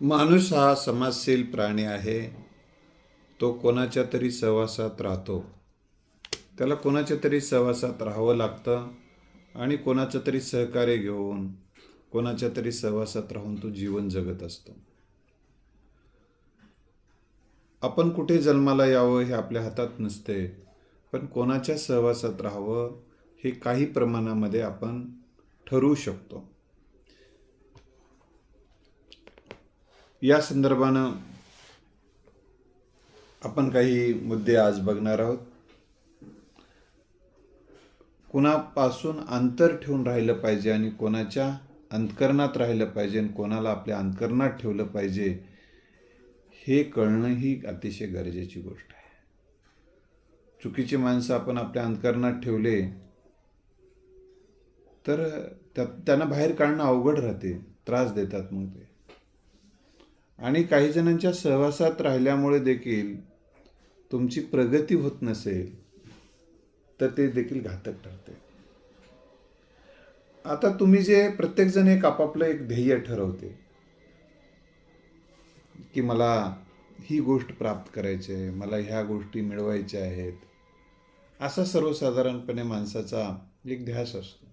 माणूस हा समाजशील प्राणी आहे. तो कोणाच्या तरी सहवासात राहतो. त्याला कोणाच्या तरी सहवासात राहावं लागतं आणि कोणाचं तरी सहकार्य घेऊन कोणाच्या तरी सहवासात राहून तो जीवन जगत असतो. आपण कुठे जन्माला यावं हे आपल्या हातात नसते पण कोणाच्या सहवासात राहावं हे काही प्रमाणामध्ये आपण ठरवू शकतो. या संदर्भानं आपण काही मुद्दे आज बघणार आहोत. कोणापासून अंतर ठेवून राहिलं पाहिजे आणि कोणाच्या अंतकरणात राहिलं पाहिजे आणि कोणाला आपल्या अंतकरणात ठेवलं पाहिजे हे कळणं ही अतिशय गरजेची गोष्ट आहे. चुकीची माणसं आपण आपल्या अंतकरणात ठेवले तर त्यांना बाहेर काढणं अवघड राहते त्रास देतात मग ते. आणि काही जणांच्या सहवासात राहिल्यामुळे देखील तुमची प्रगती होत नसेल तर ते देखील घातक ठरते. आता तुम्ही जे प्रत्येकजण एक आपापलं एक ध्येय ठरवते की मला ही गोष्ट प्राप्त करायची आहे मला ह्या गोष्टी मिळवायच्या आहेत असा सर्वसाधारणपणे माणसाचा एक ध्यास असतो.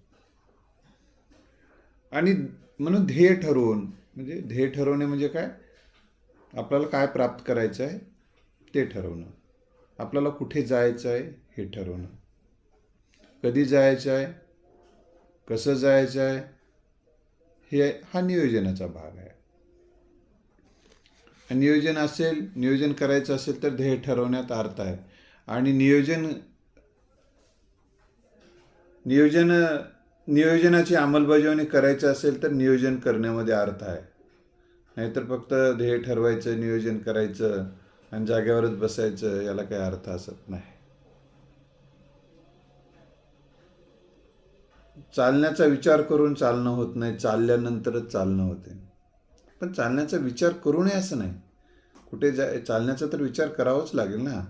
आणि म्हणून ध्येय ठरवून म्हणजे ध्येय ठरवणे म्हणजे काय? आपल्याला काय प्राप्त करायचं आहे ते ठरवणं. आपल्याला कुठे जायचं आहे हे ठरवणं. कधी जायचं आहे कसं जायचं आहे हे हा नियोजनाचा भाग आहे. नियोजन असेल नियोजन करायचं असेल तर ध्येय ठरवण्यात अर्थ आहे. आणि नियोजन नियोजन नियोजनाची अंमलबजावणी करायचं असेल तर नियोजन करण्यामध्ये अर्थ आहे. नाहीतर फक्त ध्येय ठरवायचं नियोजन करायचं आणि जागेवरच बसायचं याला काही अर्थ असत नाही. चालण्याचा विचार करून चालणं होत नाही चालल्यानंतरच चालणं होते. पण चालण्याचा विचार करू नये असं नाही. कुठे जा चालण्याचा तर विचार करावाच लागेल ना.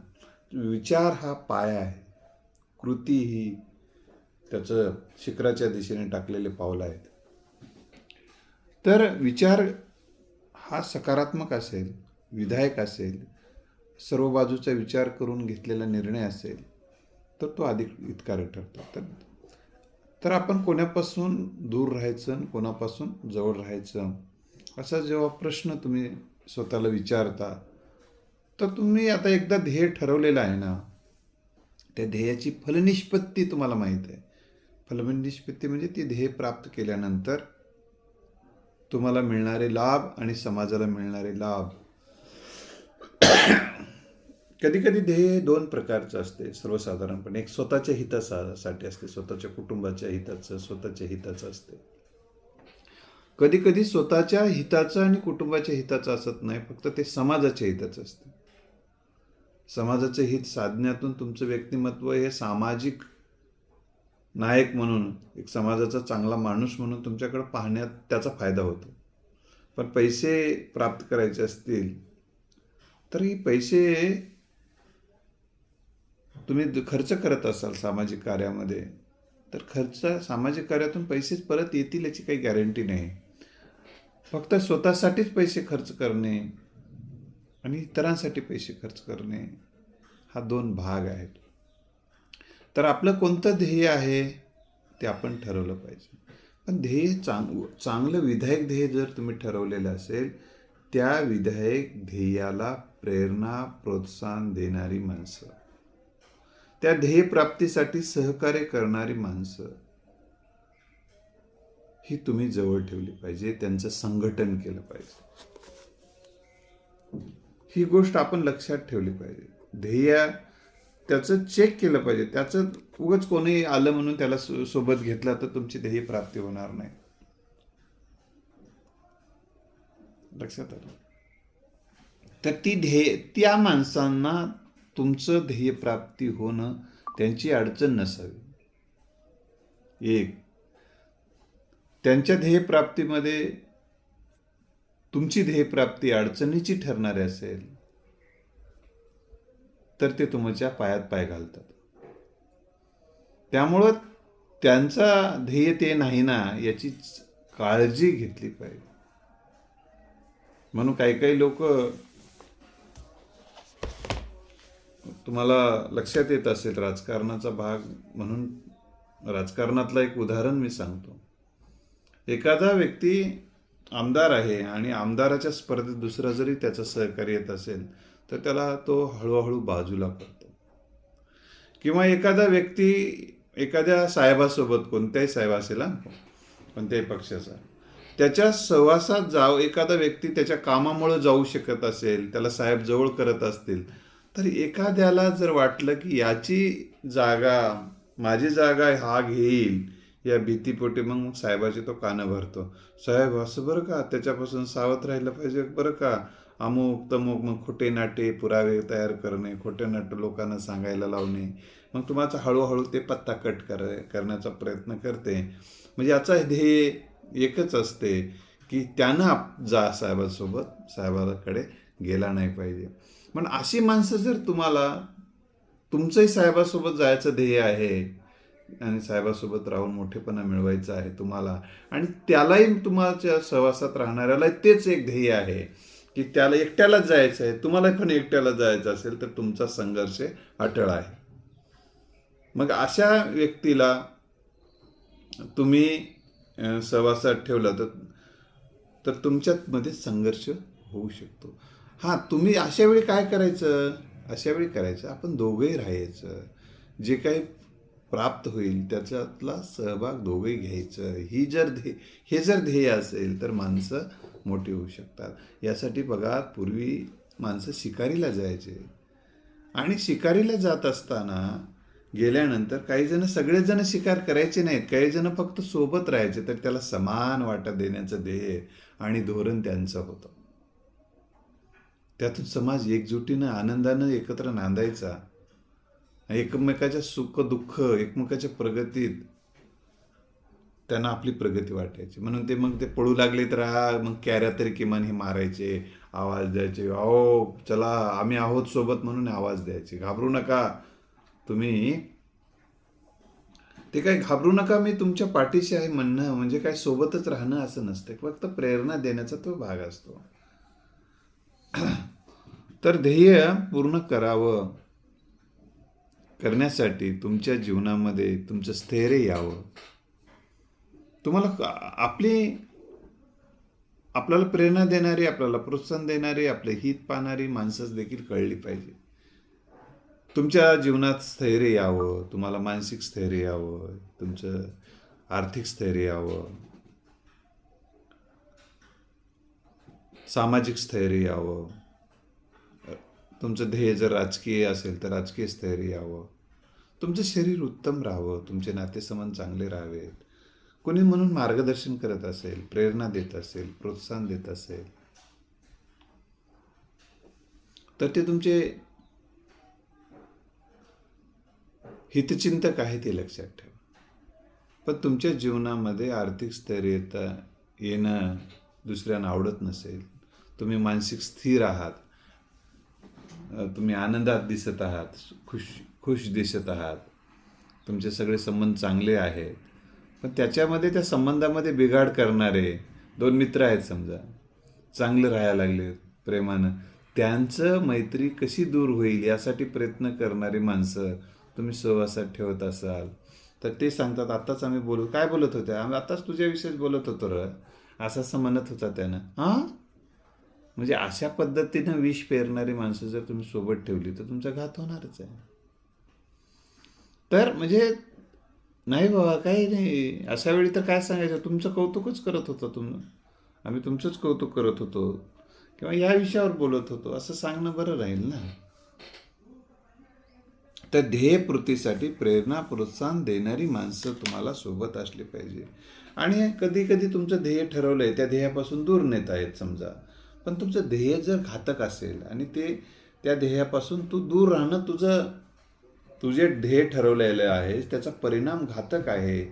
विचार हा पाया आहे. कृती ही त्याचं शिखराच्या दिशेने टाकलेले पावलं आहेत. तर विचार हा सकारात्मक असेल विधायक असेल सर्व बाजूचा विचार करून घेतलेला निर्णय असेल तर तो अधिक हितकारक ठरतो. तर तर आपण कोणापासून दूर राहायचं आणि कोणापासून जवळ राहायचं असा जेव्हा प्रश्न तुम्ही स्वतःला विचारता तर तुम्ही आता एकदा ध्येय ठरवलेलं आहे ना त्या ध्येयाची फलनिष्पत्ती तुम्हाला माहीत आहे. फलनिष्पत्ती म्हणजे ती ध्येय प्राप्त केल्यानंतर तुम्हाला मिळणारे लाभ आणि समाजाला मिळणारे लाभ. कधी कधी ध्येय दोन प्रकारचं असते सर्वसाधारणपणे. एक स्वतःच्या हितासाठी असते स्वतःच्या कुटुंबाच्या हिताचं स्वतःच्या हिताचं असते. कधी कधी स्वतःच्या हिताचं आणि कुटुंबाच्या हिताचं असत नाही फक्त ते समाजाच्या हिताचं असते. समाजाचं हित साधण्यातून तुमचं व्यक्तिमत्व हे सामाजिक नायक म्हणून एक समाजाचा चांगला माणूस म्हणून तुमच्याकडे पाहण्यात त्याचा फायदा होतो. पण पैसे प्राप्त करायचे असतील तर ही पैसे तुम्ही खर्च करत असाल सामाजिक कार्यामध्ये तर खर्च सामाजिक कार्यातून पैसेच परत येतील याची काही गॅरंटी नाही. फक्त स्वतःसाठीच पैसे खर्च करणे आणि इतरांसाठी पैसे खर्च करणे हा दोन भाग आहेत. तर आपलं कोणतं ध्येय आहे? ते आपण ठरवलं पाहिजे. पण ध्येय चांग चांगलं विधायक ध्येय जर तुम्ही ठरवलेलं असेल त्या विधायक ध्येयाला प्रेरणा प्रोत्साहन देणारी माणसं. त्या ध्येयप्राप्तीसाठी सहकार्य करणारी माणसं. ही तुम्ही जवळ ठेवली पाहिजे त्यांचं संघटन केलं पाहिजे. ही गोष्ट आपण लक्षात ठेवली पाहिजे. ध्येय त्याचं चेक केलं पाहिजे. त्याचं उगच कोणी आलं म्हणून त्याला सो- सोबत घेतला तर तुमची ध्येय प्राप्ती होणार नाही. लक्षात आलं? तर ती ध्येय त्या माणसांना तुमचं ध्येय प्राप्ती होणं त्यांची अडचण नसावी. एक. त्यांच्या ध्येयप्राप्तीमध्ये तुमची ध्येयप्राप्ती अडचणीची ठरणारी असेल. तर ते तुमच्या पायात पाय घालतात. त्यामुळं त्यांचा ध्येय ते नाही ना याची काळजी घेतली पाहिजे. म्हणून काही काही लोक तुम्हाला लक्षात येत असेल राजकारणाचा भाग म्हणून राजकारणातलं एक उदाहरण मी सांगतो. एखादा व्यक्ती आमदार आहे आणि आमदाराच्या स्पर्धेत दुसरा जरी त्याचा सहकारी येत असेल तर त्याला तो हळूहळू बाजूला करतो. किंवा एखादा व्यक्ती एखाद्या साहेबासोबत कोणत्याही साहेब असेल कोणत्याही पक्षाचा त्याच्या सहवासात जाव एखादा व्यक्ती त्याच्या कामामुळे जाऊ शकत असेल त्याला साहेब जवळ करत असतील तर एखाद्याला जर वाटलं की याची जागा माझी जागा हा घेईल या भीतीपोटी मग साहेबाची तो कानं भरतो. साहेब असं बरं का? त्याच्यापासून सावध राहिलं पाहिजे बरं का? अमुक तमुक मग खोटे नाटे पुरावे तयार करणे खोटे नाटे लोकांना सांगायला लावणे. मग तुम्हाला हळूहळू ते पत्ता कट कर करण्याचा प्रयत्न करते. म्हणजे याचा ध्येय एकच असते की त्यानं जा साहेबासोबत साहेबाकडे गेला नाही पाहिजे. पण अशी माणसं जर तुम्हाला तुमचंही साहेबासोबत जायचं ध्येय आहे आणि साहेबासोबत राहून मोठेपणा मिळवायचा आहे तुम्हाला आणि त्यालाही तुमच्या सहवासात राहणाऱ्याला तेच एक ध्येय आहे. की त्याला एकट्यालाच जायचं आहे तुम्हाला पण एकट्याला जायचं असेल तर तुमचा संघर्ष अटळ आहे. मग अशा व्यक्तीला तुम्ही सहवासात ठेवला तर तर तुमच्यामध्ये संघर्ष होऊ शकतो. हां तुम्ही अशा वेळी काय करायचं? अशा वेळी करायचं आपण दोघंही राहायचं. जे काही प्राप्त होईल त्याच्यातला सहभाग दोघंही घ्यायचं. ही जर ध्ये हे जर ध्येय असेल तर माणसं मोठी होऊ शकतात. यासाठी बघा पूर्वी माणसं शिकारीला जायचे. आणि शिकारीला जात असताना गेल्यानंतर काही जण सगळेजण शिकार करायचे नाहीत. काही जण फक्त सोबत राहायचे तर त्याला समान वाटा देण्याचं ध्येय आणि धोरण त्यांचं होतं. त्यातून समाज एकजुटीनं आनंदानं एकत्र नांदायचा. एकमेकाच्या सुख दुःख एकमेकाच्या प्रगतीत त्यांना आपली प्रगती वाटायची. म्हणून ते मग ते पळू लागले तर हा मग कॅऱ्या तरी किमान हे मारायचे आवाज द्यायचे. अहो चला आम्ही आहोत सोबत म्हणून आवाज द्यायचे. घाबरू नका तुम्ही. ते काय घाबरू नका मी तुमच्या पाठीशी आहे म्हणणं म्हणजे काय सोबतच राहणं असं नसतं. फक्त प्रेरणा देण्याचा तो भाग असतो. तर ध्येय पूर्ण करावं करण्यासाठी तुमच्या जीवनामध्ये तुमचं स्थैर्य यावं. तुम्हाला आपली आपल्याला प्रेरणा देणारी आपल्याला प्रोत्साहन देणारी आपले हित पाहणारी माणसंच देखील कळली पाहिजे. तुमच्या जीवनात स्थैर्य यावं तुम्हाला मानसिक स्थैर्य यावं तुमचं आर्थिक स्थैर्य यावं सामाजिक स्थैर्य यावं तुमचं ध्येय जर राजकीय असेल तर राजकीय स्थैर्य यावं तुमचं शरीर उत्तम राहावं तुमचे नातेसंबंध चांगले राहावेत कोणी म्हणून मार्गदर्शन करत असेल प्रेरणा देत असेल प्रोत्साहन देत असेल तर ते तुमचे हितचिंतक आहे ते लक्षात ठेवा. पण तुमच्या जीवनामध्ये आर्थिक स्थैर्यता येणं दुसऱ्यांना आवडत नसेल तुम्ही मानसिक स्थिर आहात तुम्ही आनंदात दिसत आहात खुश खुश दिसत आहात तुमचे सगळे संबंध चांगले आहेत पण त्याच्यामध्ये त्या संबंधामध्ये बिघाड करणारे दोन मित्र आहेत समजा. चांगलं राहायला लागले प्रेमानं. त्यांचं मैत्री कशी दूर होईल यासाठी प्रयत्न करणारी माणसं तुम्ही सहवासात ठेवत असाल. तर ते सांगतात आत्ताच आम्ही बोलू. काय बोलत होत्या? आम्ही आत्ताच तुझ्याविषयीच बोलत होतो र. असं असं म्हणत होता त्यानं. हां म्हणजे अशा पद्धतीनं विष पेरणारी माणसं जर तुम्ही सोबत ठेवली तर तुमचा घात होणारच आहे. तर म्हणजे नाही बाबा काही नाही. अशा वेळी तर काय सांगायचं? तुमचं कौतुकच करत होतं तुम आम्ही तुमचंच कौतुक करत होतो. किंवा या विषयावर बोलत होतो. असं सांगणं बरं राहील ना. तर ध्येयपूर्तीसाठी प्रेरणा प्रोत्साहन देणारी माणसं तुम्हाला सोबत असली पाहिजे. आणि कधी कधी तुमचं ध्येय ठरवलं आहे त्या ध्येयापासून दूर नेत आहेत समजा. पण तुमचं ध्येय जर घातक असेल आणि ते त्या ध्येयापासून तू दूर राहणं तुझं तू जे ध्येय ठरवलेलं आहे त्याचा परिणाम घातक आहे.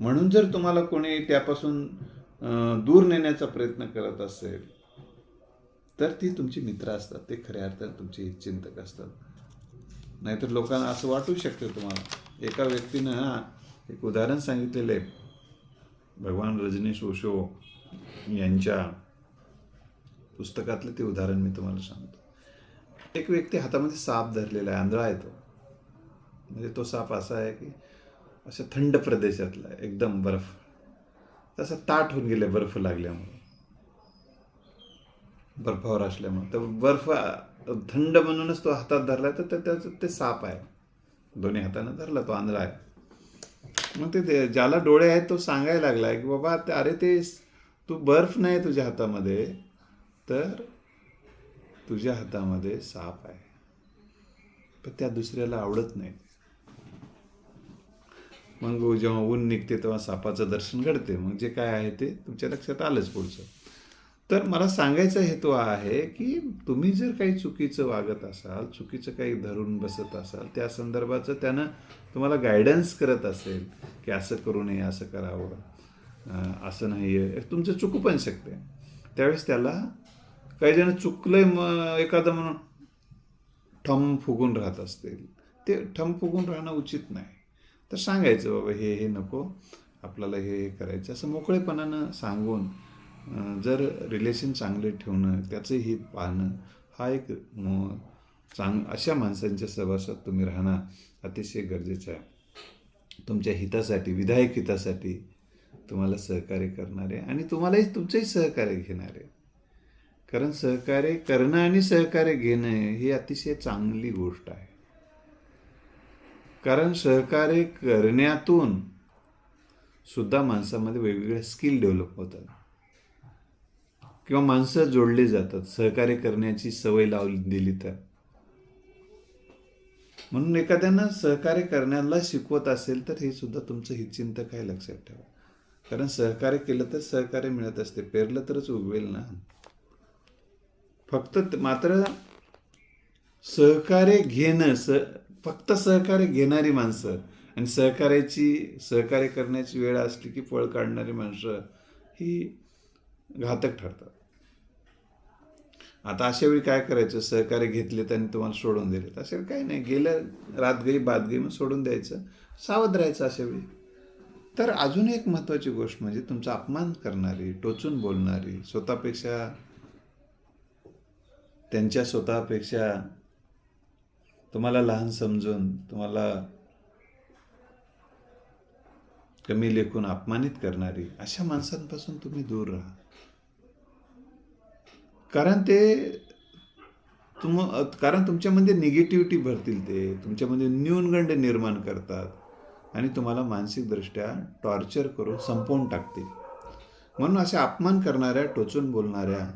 म्हणून जर तुम्हाला कोणी त्यापासून दूर नेण्याचा प्रयत्न करत असेल तर ती तुमची मित्र असतात. ते खऱ्या अर्थात तुमचे चिंतक असतात. नाहीतर लोकांना असं वाटू शकतं तुम्हाला. एका व्यक्तीनं हा एक उदाहरण सांगितलेलं आहे. भगवान रजनीश ओशो यांच्या पुस्तकातलं ते उदाहरण मी तुम्हाला सांगतो. एक व्यक्ती हातामध्ये साप धरलेला आहे आंधळा आहे तो. म्हणजे तो साप असा आहे की असं थंड प्रदेशातला एकदम बर्फ. तसा ताट होऊन गेले बर्फ लागल्यामुळे. बर्फावर असल्यामुळे. तर बर्फ थंड म्हणूनच तो हातात धरला तर त्याचं ते साप आहे. दोन्ही हाताने धरला तो आंधळा आहे. मग ते- ते ज्याला डोळे आहेत तो सांगायला लागला की बाबा अरे ते तू बर्फ नाही तुझ्या हातामध्ये तर तुझ्या हातामध्ये साप आहे. पण त्या दुसऱ्याला आवडत नाही. मग जेव्हा ऊन निघते तेव्हा सापाचं दर्शन घडते. मग जे काय आहे ते तुमच्या लक्षात आलंच पुढचं. तर मला सांगायचा हेतू आहे की तुम्ही जर काही चुकीचं वागत असाल चुकीचं काही धरून बसत असाल त्या संदर्भाचं त्यानं तुम्हाला गायडन्स करत असेल की असं करू नये असं करावं असं नाही आहे. तुमचं चुकू पण शकते. त्यावेळेस त्याला काही जण चुकलंय मग एखादं म्हणून ठम फुगून राहत असतील. ते ठम फुगून राहणं उचित नाही. तर सांगायचं बाबा हे हे नको. आपल्याला हे हे करायचं. असं मोकळेपणानं सांगून जर रिलेशन चांगले ठेवणं त्याचं हित पाहणं हा एक चांग अशा माणसांच्या सहवासात तुम्ही राहणं अतिशय गरजेचं आहे. तुमच्या हितासाठी विधायक हितासाठी तुम्हाला सहकार्य करणारे आणि तुम्हालाही तुमचंही सहकार्य घेणारे. कारण सहकार्य करणं आणि सहकार्य घेणं ही अतिशय चांगली गोष्ट आहे. कारण सहकार्य करण्यातून सुद्धा माणसामध्ये वेगवेगळ्या स्किल डेव्हलप होतात. किंवा माणसं जोडली जातात सहकार्य करण्याची सवय लावली दिली तर. म्हणून एखाद्यानं सहकार्य करण्याला शिकवत असेल तर हे सुद्धा तुमचं हितचिंतक आहे लक्षात ठेवा. कारण सहकार्य केलं तर सहकार्य मिळत असते पेरलं तरच उगवेल ना. फक्त मात्र सहकार्य घेणं स फक्त सहकार्य घेणारी माणसं आणि सहकार्याची सहकार्य करण्याची वेळ असली की पळ काढणारी माणसं ही घातक ठरतात. आता अशा वेळी काय करायचं? सहकार्य घेतले आणि तुम्हाला सोडून दिलेत. अशा वेळी काही नाही. गेलं रात गई बात गई मग सोडून द्यायचं. सावध राहायचं अशा वेळी. तर अजून एक महत्त्वाची गोष्ट म्हणजे तुमचा अपमान करणारी टोचून बोलणारी स्वतःपेक्षा त्यांच्या स्वतःपेक्षा तुम्हाला लहान समजून तुम्हाला कमी लेखून अपमानित करणारी अशा माणसांपासून तुम्ही दूर राहा. कारण ते तुम कारण तुमच्यामध्ये निगेटिव्हिटी भरतील ते तुमच्यामध्ये न्यूनगंड निर्माण करतात आणि तुम्हाला मानसिकदृष्ट्या टॉर्चर करून संपवून टाकतील. म्हणून अशा अपमान करणाऱ्या टोचून बोलणाऱ्या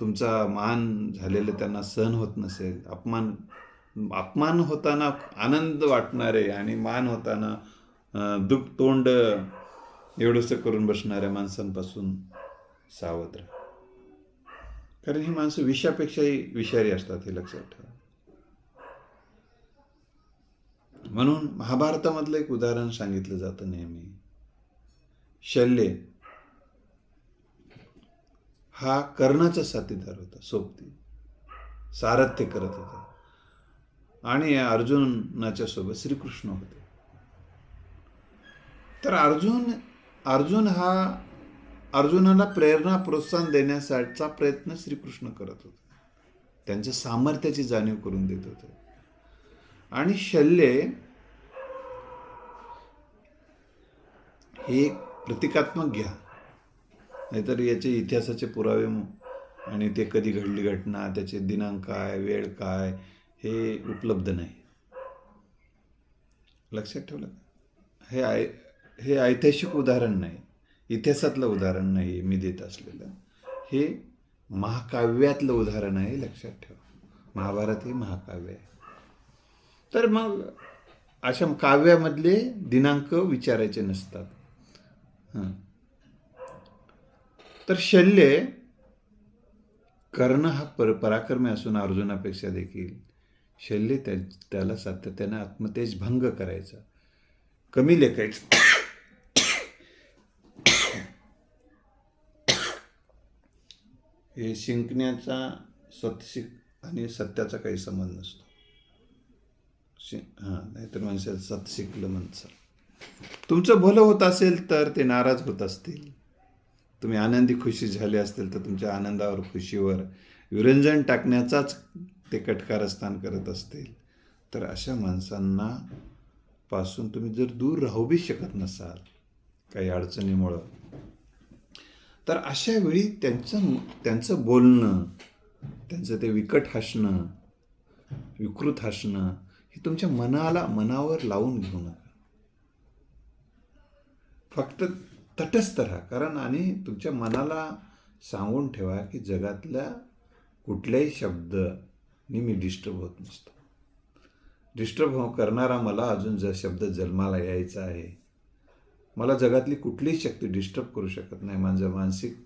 तुमचा मान झालेलं त्यांना सहन होत नसेल. अपमान अपमान होताना आनंद वाटणारे आणि मान होताना दुःख तोंड एवढंसं करून बसणाऱ्या माणसांपासून सावध राहा. कारण ही माणसं विषापेक्षाही विषारी असतात हे लक्षात ठेवा. म्हणून महाभारतामधलं एक उदाहरण सांगितलं जातं नेहमी. शल्य. हा कर्णाचा साथीदार होता सोबती. सारथ्य करत होता. आणि अर्जुनाच्या सोबत श्रीकृष्ण होते. तर अर्जुन अर्जुन हा अर्जुनाला प्रेरणा प्रोत्साहन देण्यासाठीचा प्रयत्न श्रीकृष्ण करत होते. त्यांच्या सामर्थ्याची जाणीव करून देत होते. आणि शल्य हे एक प्रतिकात्मक घ्या. नाहीतर याचे इतिहासाचे पुरावे आणि ते कधी घडली घटना त्याचे दिनांक काय वेळ काय हे उपलब्ध नाही. लक्षात ठेवलं हे आय हे ऐतिहासिक उदाहरण नाही. इतिहासातलं उदाहरण नाही मी देत असलेलं. हे महाकाव्यातलं उदाहरण आहे लक्षात ठेवा. महाभारत हे महाकाव्य आहे. तर मग अशा काव्यामधले दिनांक विचारायचे नसतात. हां. तर शल्य कर्ण हा पर पराक्रमी असून अर्जुनापेक्षा देखील शल्य त्या त्याला सातत्यानं आत्मतेज भंग करायचा. कमी लेखायचं. हे शिंकण्याचा सत्शिक आणि सत्याचा काही संबंध नसतो. शि हां नाहीतर माणसाचं सत शिकलं म्हणतं तुमचं भलं होत असेल तर ते नाराज होत असतील. तुम्ही आनंदी खुशी झाले असतील तर तुमच्या आनंदावर खुशीवर विरंजन टाकण्याचाच ते कटकारस्थान करत असतील. तर अशा माणसांना पासून तुम्ही जर दूर राहू बी शकत नसाल काही अडचणीमुळं तर अशा वेळी त्यांचं त्यांचं बोलणं त्यांचं ते विकट हसणं विकृत हसणं हे तुमच्या मनाला मनावर लावून घेऊ नका. फक्त तटस्थ राहा. कारण आणि तुमच्या मनाला सांगून ठेवा की जगातल्या कुठल्याही शब्दनी मी डिस्टर्ब होत नसतो. डिस्टर्ब हो करणारा मला अजून ज शब्द जन्माला यायचा आहे मला जगातली कुठलीही शक्ती डिस्टर्ब करू शकत नाही. माझं मानसिक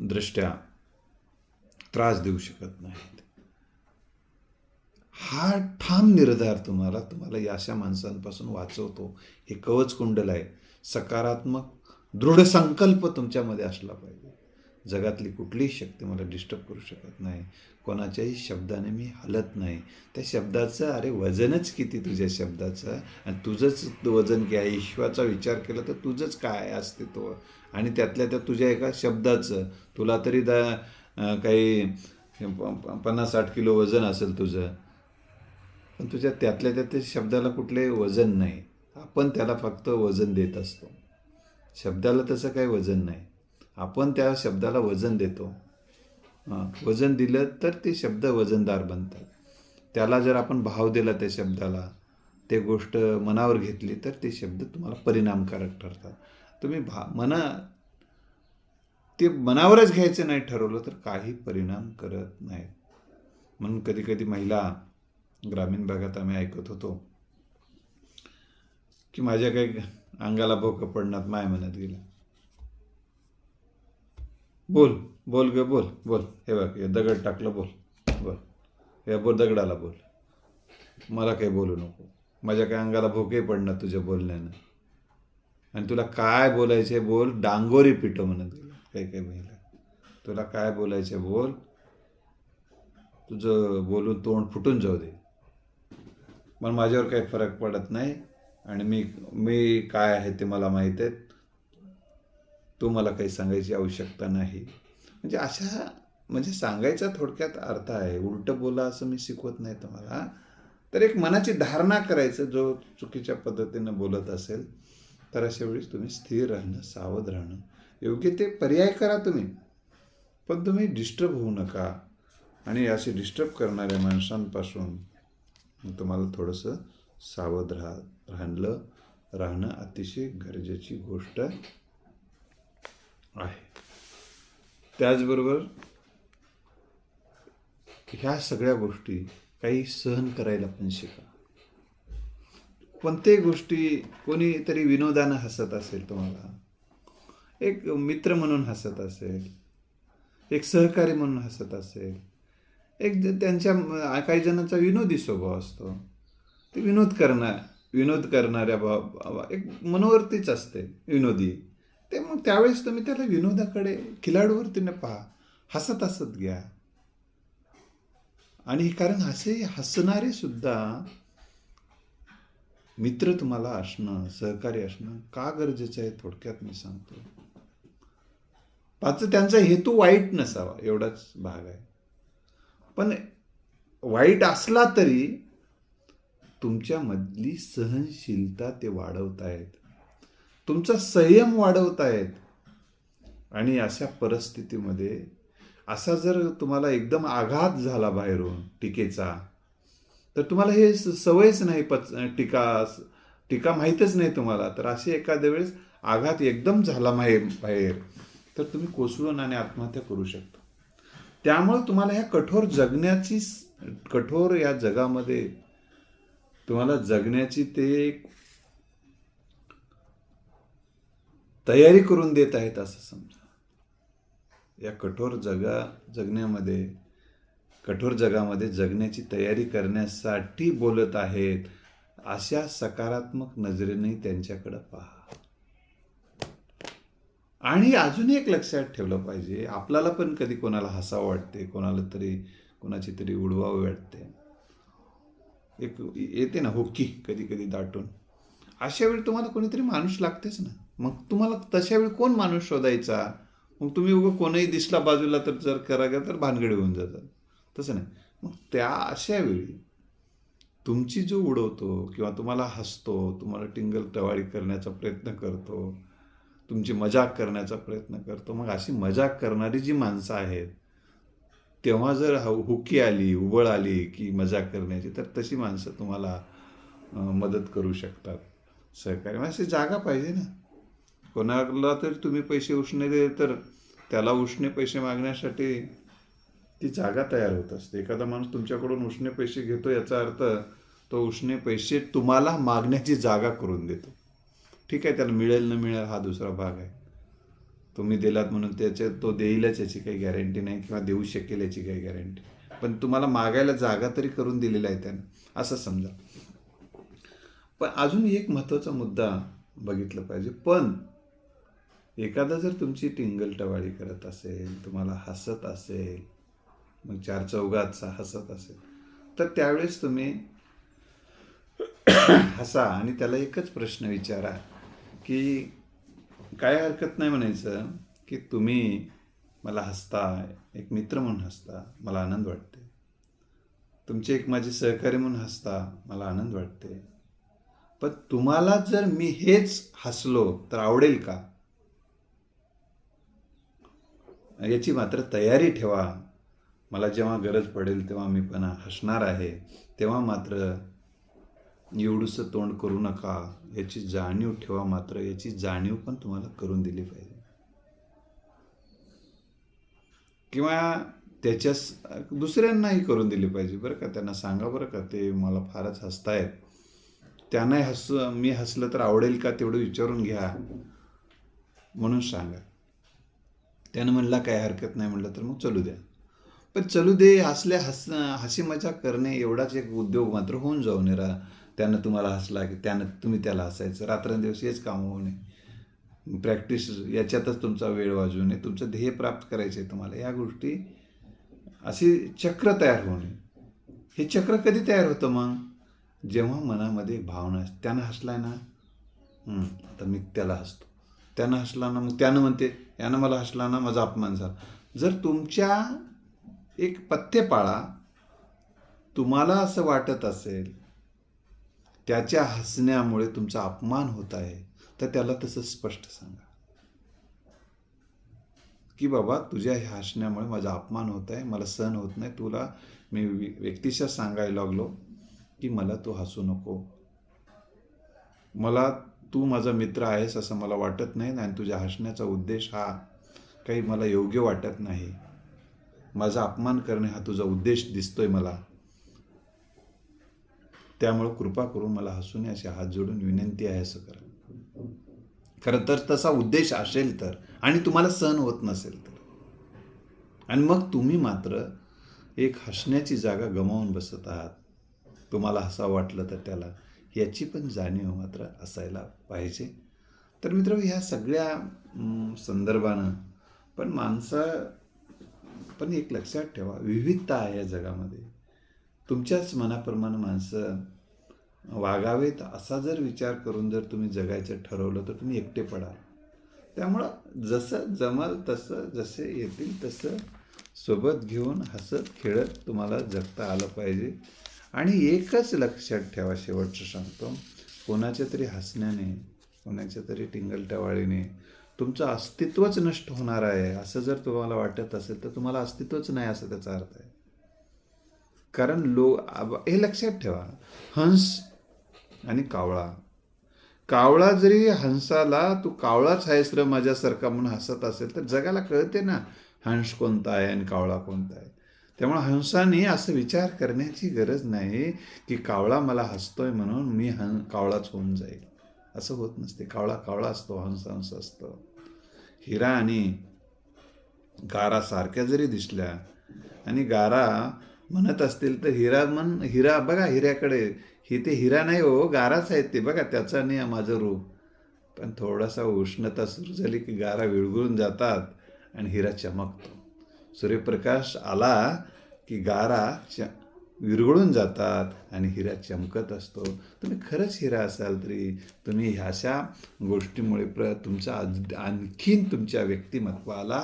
दृष्ट्या त्रास देऊ शकत नाहीत. हा ठाम निर्धार तुम्हाला तुम्हाला या अशा माणसांपासून वाचवतो. हे कवच कुंडल आहे. सकारात्मक दृढ संकल्प तुमच्यामध्ये असला पाहिजे. जगातली कुठलीही शक्ती मला डिस्टर्ब करू शकत नाही. कोणाच्याही शब्दाने मी हलत नाही. त्या शब्दाचं अरे वजनच किती तुझ्या शब्दाचं? आणि तुझंच वजन काय ईश्वाचा विचार केला तर तुझंच काय असते अस्तित्व? आणि त्यातल्या त्या तुझ्या एका शब्दाचं तुला तरी दा काही प- पन्नास साठ किलो वजन असेल तुझं. पण तुझ्या त्यातल्या त्या त्या शब्दाला कुठले वजन नाही. आपण त्याला फक्त वजन देत असतो. शब्दाला तसं काही वजन नाही. आपण त्या शब्दाला वजन देतो. वजन दिलं तर ते शब्द वजनदार बनतात. त्याला जर आपण भाव दिला त्या शब्दाला ते गोष्ट मनावर घेतली तर ते शब्द तुम्हाला परिणामकारक ठरतात. तुम्ही भा मना ते मनावरच घ्यायचं नाही ठरवलं तर काही परिणाम करत नाहीत. म्हणून कधी कधी महिला ग्रामीण भागात आम्ही ऐकत होतो की माझ्या काही अंगाला भोकं पडणार माय म्हणत गेलं. बोल बोल ग बोल बोल. हे बघ हे दगड टाकलं बोल. बोल. हे बोल दगडाला बोल. मला काही बोलू नको. माझ्या काही अंगाला भोके पडणार तुझ्या बोलण्यानं. आणि तुला काय बोलायचे बोल डांगोरी पिटो म्हणत गेलं. काही काही महिला. तुला काय बोलायचे बोल तुझं बोलून तोंड फुटून जाऊ दे. पण माझ्यावर काही फरक पडत नाही. आणि मी मी काय आहे ते मला माहीत आहे तू मला काही सांगायची आवश्यकता नाही. म्हणजे अशा म्हणजे सांगायचा थोडक्यात अर्थ आहे. उलटं बोला असं मी शिकवत नाही तुम्हाला. तर एक मनाची धारणा करायचं जो चुकीच्या पद्धतीनं बोलत असेल तर अशा वेळेस तुम्ही स्थिर राहणं सावध राहणं. योग्य ते पर्याय करा तुम्ही. पण तुम्ही डिस्टर्ब होऊ नका. आणि असे डिस्टर्ब करणाऱ्या माणसांपासून तुम्हाला थोडंसं सावध राहा. राहणलं राहणं अतिशय गरजेची गोष्ट आहे. त्याचबरोबर ह्या सगळ्या गोष्टी काही सहन करायला पण शिका. कोणत्याही गोष्टी कोणीतरी विनोदानं हसत असेल तुम्हाला एक मित्र म्हणून हसत असेल एक सहकारी म्हणून हसत असेल एक त्यांच्या काही जणांचा विनोदी स्वभाव असतो. ते विनोद करणार विनोद करणाऱ्या बा एक मनोवृत्तीच असते विनोदी. ते मग त्यावेळेस तुम्ही त्याला विनोदाकडे खिलाडूवरतीने पहा. हसत हसत घ्या. आणि कारण असे हसणारे सुद्धा मित्र तुम्हाला असणं सहकारी असणं का गरजेचं आहे थोडक्यात मी सांगतो. पाच त्यांचा हेतू वाईट नसावा एवढाच भाग आहे. पण वाईट असला तरी तुमच्यामधली सहनशीलता ते वाढवतायत. तुमचा संयम वाढवतायत. आणि अशा परिस्थितीमध्ये असा जर तुम्हाला एकदम आघात झाला बाहेरून टीकेचा तर तुम्हाला हे स- सवयच नाही पच टीका टीका माहीतच नाही तुम्हाला. तर असे एखाद्या वेळेस आघात एकदम झाला माहे बाहेर तर तुम्ही कोसळून आणि आत्महत्या करू शकता. त्यामुळे तुम्हाला ह्या कठोर जगण्याची कठोर या जगामध्ये तुम्हाला जगण्याची ते तयारी करून देत आहेत असं समजा. या कठोर जगा जगण्यामध्ये कठोर जगामध्ये जगण्याची तयारी करण्यासाठी बोलत आहेत अशा सकारात्मक नजरेने त्यांच्याकडं पहा. आणि अजून एक लक्षात ठेवलं पाहिजे आपल्याला पण कधी कोणाला हसावं वाटते कोणाला तरी कोणाची तरी उडवावं वाटते. एक येते ना होक्की कधी कधी दाटून. अशा वेळी तुम्हाला कोणीतरी माणूस लागतेच ना. मग तुम्हाला तशा वेळी कोण माणूस शोधायचा? मग तुम्ही उगं कोणीही दिसला बाजूला तर जर करा गेलं तर भानगडी होऊन जातात. तसं नाही. मग त्या अशा वेळी तुमची जो उडवतो किंवा तुम्हाला हसतो तुम्हाला टिंगल टवाळी करण्याचा प्रयत्न करतो तुमची मजाक करण्याचा प्रयत्न करतो मग अशी मजाक करणारी जी माणसं आहेत तेव्हा जर हु- हुकी आली उबळ आली की मजा करण्याची तर तशी माणसं तुम्हाला मदत करू शकतात. सहकार्य. म्हणजे जागा पाहिजे ना. कोणाला तर तुम्ही पैसे उष्णे दिले तर त्याला उष्णे पैसे मागण्यासाठी ती जागा तयार होत असते. एखादा माणूस तुमच्याकडून उष्णे पैसे घेतो याचा अर्थ तो उष्णे पैसे तुम्हाला मागण्याची जागा करून देतो. ठीक आहे त्याला मिळेल न मिळेल हा दुसरा भाग आहे. तुम्ही दिलात म्हणून त्याचे तो देईलच याची काही गॅरंटी नाही किंवा देऊ शकेल याची काही गॅरंटी पण तुम्हाला मागायला जागा तरी करून दिलेला आहे त्यानं. असं समजा. पण अजून एक महत्त्वाचा मुद्दा बघितला पाहिजे. पण एखादा जर तुमची टिंगल टवाळी करत असेल तुम्हाला हसत असेल मग चार चौघात हसत असेल तर त्यावेळेस तुम्ही हसा आणि त्याला एकच प्रश्न विचारा की काय हरकत नाही म्हणायचं की तुम्ही मला हसता एक मित्र म्हणून हसता मला आनंद वाटते. तुमचे एक माझे सहकारी म्हणून हसता मला आनंद वाटते. पण तुम्हाला जर मी हेच हसलो तर आवडेल का? याची मात्र तयारी ठेवा. मला जेव्हा गरज पडेल तेव्हा मी पण हसणार आहे. तेव्हा मात्र एवढंसं तोंड करू नका याची जाणीव ठेवा मात्र याची जाणीव पण तुम्हाला करून दिली पाहिजे. किंवा त्याच्या दुसऱ्यांनाही करून दिली पाहिजे बरं का? त्यांना सांगा बरं का ते मला फारच हसतायत. त्यांनाही हस मी हसलं तर आवडेल का तेवढं विचारून घ्या म्हणून सांगा. त्यानं म्हणला काय हरकत नाही म्हणलं तर मग चलू द्या. पण चलू दे हसल्या हस हसी मजा करणे एवढाच एक उद्योग मात्र होऊन जाऊ नये रा त्यानं तुम्हाला हसला की त्यानं तुम्ही त्याला हसायचं. रात्रंदिवस हेच काम होऊ नये. प्रॅक्टिस याच्यातच तुमचा वेळ वाजवणे नये. तुमचं ध्येय प्राप्त करायचं आहे तुम्हाला. या गोष्टी अशी चक्र तयार होऊ नये. हे चक्र कधी तयार होतं मग? जेव्हा मनामध्ये भावना असते. त्यानं हसलाय ना? तर मी त्याला हसतो. त्यानं हसला ना? मग त्यानं म्हणते यानं मला हसला ना? माझा अपमान झाला. जर तुमच्या एक पथ्य पाळा तुम्हाला असं वाटत असेल त्याच्या हसण्यामुळे तुमचा अपमान होत आहे तर त्याला तसं स्पष्ट सांगा. की बाबा तुझ्या ह्या हसण्यामुळे माझा अपमान होत आहे मला सहन होत नाही. तुला मी व्यक्तिशः सांगायला लागलो की मला तू हसू नको. मला तू माझा मित्र आहेस असं मला वाटत नाही आणि तुझ्या हसण्याचा उद्देश हा काही मला योग्य वाटत नाही. माझा अपमान करणे हा तुझा उद्देश दिसतोय मला. त्यामुळं कृपा करून मला हसू नये असे हात जोडून विनंती आहे असं करा. खरं तर तसा उद्देश असेल तर आणि तुम्हाला सहन होत नसेल तर. आणि मग तुम्ही मात्र एक हसण्याची जागा गमावून बसत आहात. तुम्हाला हसा वाटलं तर त्याला याची पण जाणीव मात्र असायला पाहिजे. तर मित्र ह्या सगळ्या संदर्भानं पण माणसं पण एक लक्षात ठेवा विविधता आहे या जगामध्ये. तुमच्याच मनाप्रमाणे माणसं वागावेत असा जर विचार करून जर तुम्ही जगायचं ठरवलं तर तुम्ही एकटे पडाल. त्यामुळं जसं जमाल तसं जसे येतील तसं सोबत घेऊन हसत खेळत तुम्हाला जगता आलं पाहिजे. आणि एकच लक्षात ठेवा शेवटचं सांगतो कोणाच्या तरी हसण्याने कोणाच्या तरी टिंगलटवाळीने तुमचं अस्तित्वच नष्ट होणार आहे. असं जर तुम्हाला वाटत असेल तर तुम्हाला अस्तित्वच नाही असं त्याचा अर्थ आहे. कारण लोक हे लक्षात ठेवा. हंस आणि कावळा. कावळा जरी हंसाला तू कावळाच आहेस र माझ्यासारखा म्हणून हसत असेल तर जगाला कळते ना हंस कोणता आहे आणि कावळा कोणता आहे. त्यामुळे हंसाने असं विचार करण्याची गरज नाही की कावळा मला हसतोय म्हणून मी हं कावळाच होऊन जाईल. असं होत नसते. कावळा कावळा असतो हंस हंस असतो. हिरा आणि गारा सारख्या जरी दिसल्या आणि गारा म्हणत असतील तर हिरा म्हण हिरा बघा हिऱ्याकडे. हे ते हिरा नाही हो गाराच आहेत ते बघा त्याचा नाही माझं रूप. पण थोडासा उष्णता सुरू झाली की गारा विळगुळून जातात आणि हिरा चमकतो. सूर्यप्रकाश आला की गारा च विरघळून जातात आणि हिरा चमकत असतो. तुम्ही खरंच हिरा असाल तरी तुम्ही ह्याशा गोष्टीमुळे प्र तुमचा आणखीन तुमच्या व्यक्तिमत्वाला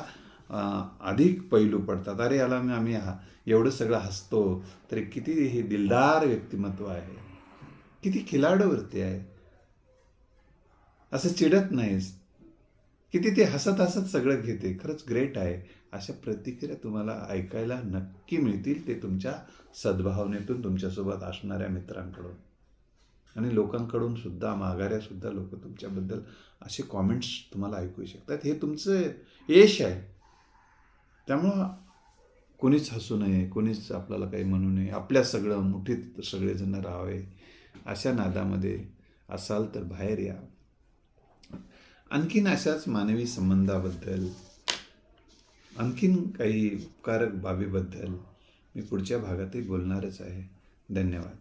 अधिक पैलू पडतात. अरे याला मी आम्ही हा एवढं सगळं हसतो तरी किती हे दिलदार व्यक्तिमत्व आहे. किती खिलाडूवरती आहे. असं चिडत नाहीस. किती ते हसत हसत सगळं घेते. खरंच ग्रेट आहे. अशा प्रतिक्रिया तुम्हाला ऐकायला नक्की मिळतील. ते तुमच्या सद्भावनेतून तुमच्यासोबत असणाऱ्या मित्रांकडून. आणि लोकांकडून सुद्धा माघाऱ्या सुद्धा लोक तुमच्याबद्दल असे कॉमेंट्स तुम्हाला ऐकू शकतात. हे तुमचं यश आहे. त्यामुळं कोणीच हसू नये कोणीच आपल्याला काही म्हणू नये. आपल्या सगळं मुठीत सगळेजण राहावे. अशा नादामध्ये असाल तर बाहेर या. आणखीन अशाच मानवी संबंधाबद्दल आणखीन काही उपकारक बाबीबद्दल मी पुढच्या भागातही बोलणारच आहे. धन्यवाद.